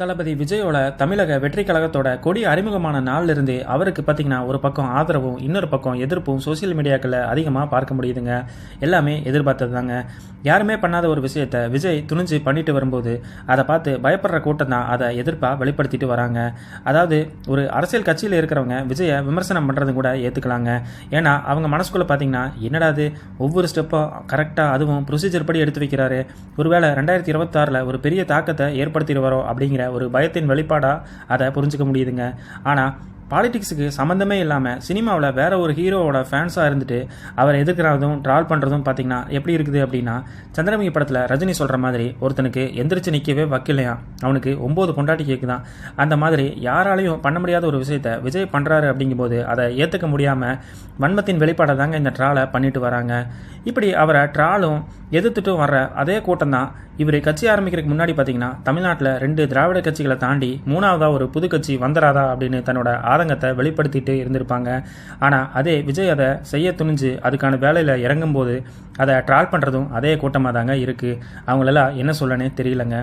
தளபதி விஜயோட தமிழக வெற்றி கழகத்தோட கொடி அறிமுகமான நாள்ல இருந்து அவருக்கு பார்த்தீங்கன்னா ஒரு பக்கம் ஆதரவும் இன்னொரு பக்கம் எதிர்ப்பும் சோசியல் மீடியாக்களில் அதிகமாக பார்க்க முடியுதுங்க. எல்லாமே எதிர்பார்த்தது தாங்க யாருமே பண்ணாத ஒரு விஷயத்த விஜய் துணிஞ்சு பண்ணிட்டு வரும்போது அதை பார்த்து பயப்படுற கூட்டம் தான் அதை எதிர்ப்பாக வெளிப்படுத்திட்டு வராங்க. அதாவது ஒரு அரசியல் கட்சியில் இருக்கிறவங்க விஜயை விமர்சனம் பண்ணுறது கூட ஏற்றுக்கலாங்க ஏன்னா அவங்க மனசுக்குள்ளே பார்த்தீங்கன்னா என்னடா இது? ஒவ்வொரு ஸ்டெப்பும் கரெக்டாக அதுவும் ப்ரொசீஜர் படி எடுத்து வைக்கிறாரு. ஒருவேளை ரெண்டாயிரத்தி இருபத்தாறில் ஒரு பெரிய தாக்கத்தை ஏற்படுத்திட்டு வரோம் அப்படிங்கிற ஒரு பயத்தின் வெளிப்பாடாக அதை புரிஞ்சுக்க முடியுதுங்க. ஆனால் பாலிடிக்ஸுக்கு சம்மந்தமே இல்லாமல் சினிமாவில் வேற ஒரு ஹீரோவோட ஃபேன்ஸாக இருந்துட்டு அவரை எதிர்க்கிறதும் ட்ரால் பண்ணுறதும் பார்த்தீங்கன்னா எப்படி இருக்குது அப்படின்னா சந்திரமுகி படத்தில் ரஜினி சொல்கிற மாதிரி ஒருத்தனுக்கு எந்திரிச்சு நிற்கவே வக்கில்லையா? அவனுக்கு ஒம்பது பொண்டாட்டி கேட்குதான் அந்த மாதிரி யாராலையும் பண்ண முடியாத ஒரு விஷயத்த விஜய் பண்ணுறாரு அப்படிங்கும்போது அதை ஏற்றுக்க முடியாமல் வன்மத்தின் வெளிப்பாடை தாங்க இந்த ட்ராலை பண்ணிட்டு வராங்க. இப்படி அவரை ட்ராலும் எதிர்த்துட்டும் வர்ற அதே கூட்டம் தான் இவர் கட்சி ஆரம்பிக்கிறதுக்கு முன்னாடி பார்த்தீங்கன்னா தமிழ்நாட்டில் ரெண்டு திராவிட கட்சிகளை தாண்டி மூணாவதாக ஒரு புது கட்சி வந்துடாதா அப்படின்னு தன்னோட ஆதங்கத்தை வெளிப்படுத்திட்டு இருந்திருப்பாங்க. ஆனால் அதே விஜய் அதை செய்ய துணிஞ்சு அதுக்கான வேலையில் இறங்கும்போது அதை ட்ரால் பண்ணுறதும் அதே கூட்டமாக தாங்க இருக்குது அவங்களெல்லாம் என்ன சொல்லனே தெரியலங்க.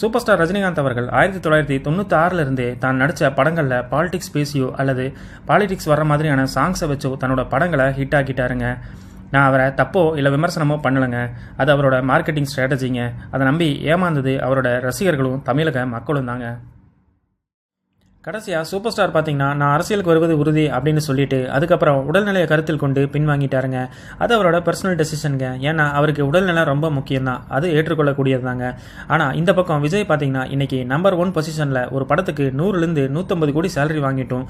சூப்பர் ஸ்டார் ரஜினிகாந்த் அவர்கள் ஆயிரத்தி தொள்ளாயிரத்தி தொண்ணூற்றி ஆறிலிருந்தே தான் நடித்த படங்களில் பாலிடிக்ஸ் பேசியோ அல்லது பாலிடிக்ஸ் வர்ற மாதிரியான சாங்ஸை வச்சோ தன்னோட படங்களை ஹிட் ஆக்கிட்டாருங்க. நான் அவரை தப்போ இல்லை விமர்சனமோ பண்ணலைங்க. அது அவரோட மார்க்கெட்டிங் ஸ்ட்ராட்டஜிங்க அதை நம்பி ஏமாந்தது அவரோட ரசிகர்களும் தமிழக மக்களும் தாங்க கடைசியாக சூப்பர் ஸ்டார் பார்த்தீங்கன்னா நான் அரசியலுக்கு வருவது உறுதி அப்படின்னு சொல்லிட்டு அதுக்கப்புறம் உடல்நிலையை கருத்தில் கொண்டு பின்வாங்கிட்டாருங்க. அது அவரோட பர்சனல் டெசிஷனுங்க ஏன்னா அவருக்கு உடல்நிலை ரொம்ப முக்கியம்தான். அது ஏற்றுக்கொள்ளக்கூடியது தாங்க ஆனால் இந்த பக்கம் விஜய் பார்த்தீங்கன்னா இன்னைக்கு நம்பர் ஒன் பொசிஷனில் ஒரு படத்துக்கு நூறுலேருந்து நூற்றம்பது கோடி சேலரி வாங்கிட்டோம்.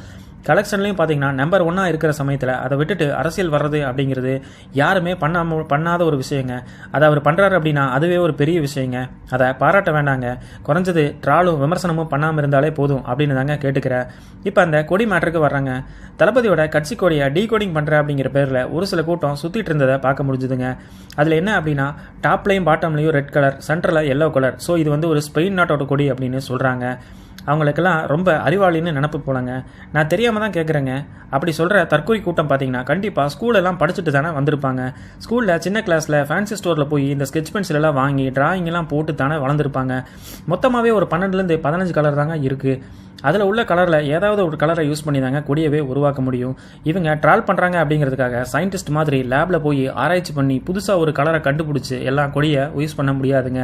கலெக்ஷன்லையும் பார்த்தீங்கன்னா நம்பர் ஒன்னாக இருக்கிற சமயத்தில் அதை விட்டுட்டு அரசியல் வர்றது அப்படிங்கிறது யாருமே பண்ணாம பண்ணாத ஒரு விஷயங்க. அதை அவர் பண்ணுறாரு அப்படின்னா அதுவே ஒரு பெரிய விஷயங்க. அதை பாராட்ட வேண்டாங்க. குறைஞ்சது ட்ராலும் விமர்சனமும் பண்ணாமல் இருந்தாலே போதும் அப்படின்னு தாங்க கேட்டுக்கிறேன் இப்போ அந்த கொடி மேட்டருக்கு வர்றாங்க. தளபதியோட கட்சி கொடியை டீ கோடிங் பண்ணுற அப்படிங்கிற பேரில் ஒரு சில கூட்டம் சுற்றிட்டு இருந்ததை பார்க்க முடிஞ்சுதுங்க. அதில் என்ன அப்படின்னா டாப்லையும் பாட்டம்லையும் ரெட் கலர் சென்டரில் எல்லோ கலர் ஸோ இது வந்து ஒரு ஸ்பெயின் நாட்டோட கொடி அப்படின்னு சொல்கிறாங்க அவங்களுக்கெல்லாம் ரொம்ப அறிவாளின்னு நினப்பு போலங்க. நான் தெரியாமல் தான் கேட்குறேங்க அப்படி சொல்கிற தற்கொலை கூட்டம் பார்த்தீங்கன்னா கண்டிப்பாக ஸ்கூலெல்லாம் படிச்சுட்டு தானே வந்திருப்பாங்க. ஸ்கூலில் சின்ன கிளாஸில் ஃபேன்சி ஸ்டோரில் போய் இந்த ஸ்கெச் பென்சிலெல்லாம் வாங்கி டிராயிங்லாம் போட்டு தானே வளர்ந்துருப்பாங்க. மொத்தமாகவே ஒரு பன்னெண்டுலேருந்து பதினஞ்சு கலர் தாங்க இருக்குது அதில் உள்ள கலரில் ஏதாவது ஒரு கலரை யூஸ் பண்ணி தாங்க கொடியவே உருவாக்க முடியும். இவங்க ட்ரால் பண்ணுறாங்க அப்படிங்கிறதுக்காக சயின்டிஸ்ட் மாதிரி லேபில் போய் ஆராய்ச்சி பண்ணி புதுசாக ஒரு கலரை கண்டுபிடிச்சி எல்லாம் கொடியை யூஸ் பண்ண முடியாதுங்க.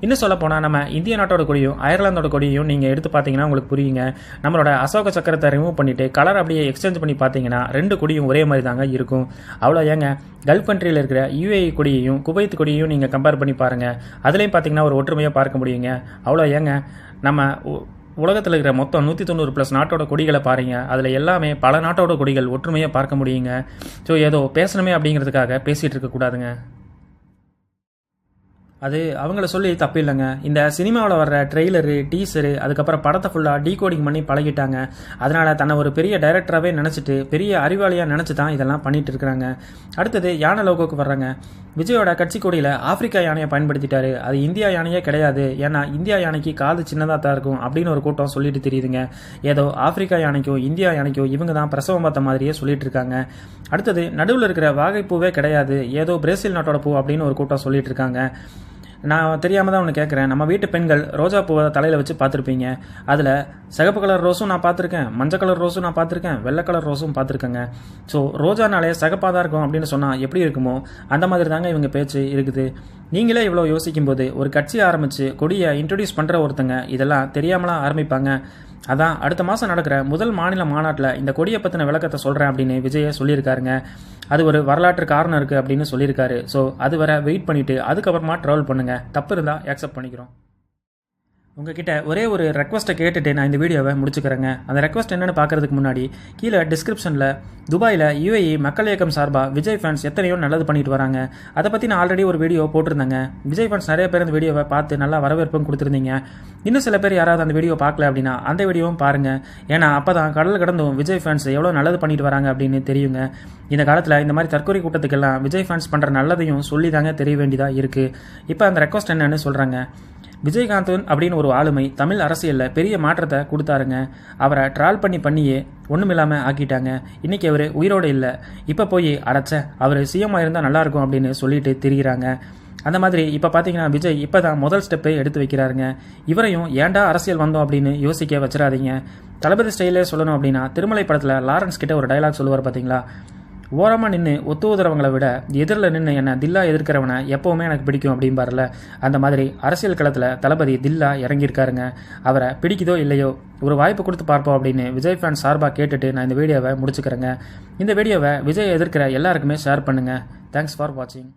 இன்னும் சொல்ல போனால் நம்ம இந்திய நாட்டோட கொடியும் அயர்லாந்தோட கொடியும் நீங்கள் எடுத்து பார்த்தீங்கன்னா உங்களுக்கு புரியுங்க. நம்மளோட அசோக சக்கரத்தை ரிமூவ் பண்ணிவிட்டு கலர் அப்படியே எக்ஸ்சேஞ்ச் பண்ணி பார்த்தீங்கன்னா ரெண்டு கொடியும் ஒரே மாதிரி தாங்க இருக்கும். அவ்வளோ ஏங்க கல்ஃப் கண்ட்ரியில் இருக்கிற யூஏஇ கொடியையும் குவைத் கொடியையும் நீங்கள் கம்பேர் பண்ணி பாருங்கள் அதுலேயும் பார்த்தீங்கன்னா ஒரு ஒற்றுமையாக பார்க்க முடியுங்க. அவ்வளோ ஏங்க நம்ம உலகத்தில் இருக்கிற மொத்தம் நூற்றி தொண்ணூறு ப்ளஸ் நாட்டோட கொடிகளை பாருங்க. அதில் எல்லாமே பல நாட்டோட கொடிகள் ஒற்றுமையாக பார்க்க முடியுங்க. ஸோ ஏதோ பேசணுமே அப்படிங்கிறதுக்காக பேசிகிட்டு இருக்கக்கூடாதுங்க அது அவங்கள சொல்லி தப்பு இல்லைங்க. இந்த சினிமாவில் வர்ற ட்ரெய்லரு டீசரு அதுக்கப்புறம் படத்தை ஃபுல்லாக டீகோடிங் பண்ணி பழகிட்டாங்க. அதனால் தன்னை ஒரு பெரிய டைரக்டராகவே நினச்சிட்டு பெரிய அறிவாளியாக நினச்சி தான் இதெல்லாம் பண்ணிட்டு இருக்கிறாங்க. அடுத்தது யானை லோகோக்கு வர்றாங்க. விஜயோட கட்சி கொடியில் ஆப்பிரிக்கா யானையை பயன்படுத்திட்டாரு. அது இந்தியா யானையே கிடையாது. ஏன்னா இந்தியா யானைக்கு காது சின்னதாக தான் இருக்கும் அப்படின்னு ஒரு கூட்டம் சொல்லிட்டு தெரியுதுங்க. ஏதோ ஆப்பிரிக்கா யானைக்கோ இந்தியா யானைக்கோ இவங்க தான் பிரசவம் பார்த்த மாதிரியே சொல்லிட்டு இருக்காங்க. அடுத்தது நடுவில் இருக்கிற வாகைப்பூவே கிடையாது. ஏதோ பிரேசில் நாட்டோட பூ அப்படின்னு ஒரு கூட்டம் சொல்லிட்டு இருக்காங்க. நான் தெரியாமல் தான் ஒன்று கேட்குறேன் நம்ம வீட்டு பெண்கள் ரோஜா பூவை தலையில் வச்சு பார்த்துருப்பீங்க. அதில் சிகப்பு கலர் ரோஸும் நான் பார்த்துருக்கேன். மஞ்சள் கலர் ரோஸும் நான் பார்த்துருக்கேன். வெள்ளை கலர் ரோஸும் பார்த்துருக்கேங்க. ஸோ ரோஜானாலே சிகப்பாக தான் இருக்கும் அப்படின்னு சொன்னால் எப்படி இருக்குமோ அந்த மாதிரி தாங்க இவங்க பேச்சு இருக்குது. நீங்களே இவ்வளோ யோசிக்கும்போது ஒரு கட்சி ஆரம்பித்து கொடியை இன்ட்ரடியூஸ் பண்ணுற ஒருத்தங்க இதெல்லாம் தெரியாமலாம் ஆரம்பிப்பாங்க. அதான் அடுத்த மாதம் நடக்கிற முதல் மாநில மாநாட்டில் இந்த கொடியை பற்றின விளக்கத்தை சொல்கிறேன் அப்படின்னு விஜயை சொல்லியிருக்காருங்க. அது ஒரு வரலாற்று காரணம் இருக்குது அப்படின்னு சொல்லியிருக்காரு. ஸோ அது வர வெயிட் பண்ணிவிட்டு அதுக்கப்புறமா ட்ராவல் பண்ணுங்கள் தப்பு இருந்தால் அக்செப்ட் பண்ணிக்கிறோம். உங்ககிட்ட ஒரே ஒரு ரெக்வஸ்ட்டை கேட்டுட்டு நான் இந்த வீடியோவை முடிச்சுக்கிறேங்க. அந்த ரெக்வஸ்ட் என்னென்னு பார்க்குறதுக்கு முன்னாடி கீழே டிஸ்கிரிப்ஷனில் துபாயில் யூஏஇ மக்கள் இயக்கம் சார்பாக விஜய் ஃபேன்ஸ் எத்தனையோ நல்லது பண்ணிட்டு வராங்க. அதை பற்றி நான் ஆல்ரெடி ஒரு வீடியோ போட்டிருந்தேங்க. விஜய் ஃபேன்ஸ் நிறைய பேர் அந்த வீடியோவை பார்த்து நல்லா வரவேற்பும் கொடுத்துருந்தீங்க. இன்னும் சில பேர் யாராவது அந்த வீடியோ பார்க்கல அப்படின்னா அந்த வீடியோவும் பாருங்கள் ஏன்னா அப்போ தான் கடல் கடந்தும் விஜய் ஃபேன்ஸ் எவ்வளோ நல்லது பண்ணிட்டு வராங்க அப்படின்னு தெரியுங்க. இந்த காலத்தில் இந்த மாதிரி தற்கொலை கூட்டத்துக்கெல்லாம் விஜய் ஃபேன்ஸ் பண்ணுற நல்லதையும் சொல்லி தாங்க தெரிய வேண்டியதாக இருக்குது இப்போ அந்த ரெக்வஸ்ட் என்னன்னு சொல்கிறாங்க விஜயகாந்தன் அப்படின்னு ஒரு ஆளுமை தமிழ் அரசியலில் பெரிய மாற்றத்தை கொடுத்தாருங்க. அவரை ட்ரால் பண்ணி பண்ணியே ஒன்றுமில்லாமல் ஆக்கிட்டாங்க. இன்றைக்கி அவர் உயிரோடு இல்லை. இப்போ போய் அடைச்ச அவர் சிஎம் இருந்தால் நல்லாயிருக்கும் அப்படின்னு சொல்லிட்டு திரிகிறாங்க அந்த மாதிரி இப்போ பார்த்தீங்கன்னா விஜய் இப்போ தான் முதல் ஸ்டெப்பை எடுத்து வைக்கிறாருங்க. இவரையும் ஏன்டா அரசியல் வந்தோம் அப்படின்னு யோசிக்க வச்சிடாதீங்க. தளபதி ஸ்டைலே சொல்லணும் அப்படின்னா திருமலை படத்தில் லாரன்ஸ் கிட்ட ஒரு டைலாக் சொல்லுவார் பார்த்தீங்களா ஓரமாக நின்று ஒத்து உதறவங்களை விட எதிரில் நின்று என்ன தில்லா எதிர்க்கிறவனை எப்போவுமே எனக்கு பிடிக்கும் அப்படிம்பார்ல அந்த மாதிரி அரசியல் களத்தில் தளபதி தில்லா இறங்கியிருக்காருங்க. அவரை பிடிக்குதோ இல்லையோ ஒரு வாய்ப்பு கொடுத்து பார்ப்போம் அப்படின்னு விஜய் ஃபேன் சார்பாக கேட்டுட்டு நான் இந்த வீடியோவை முடிச்சுக்கிறேங்க. இந்த வீடியோவை விஜய் எதிர்க்கிற எல்லாருக்குமே ஷேர் பண்ணுங்கள் தேங்க்ஸ் ஃபார் வாட்சிங்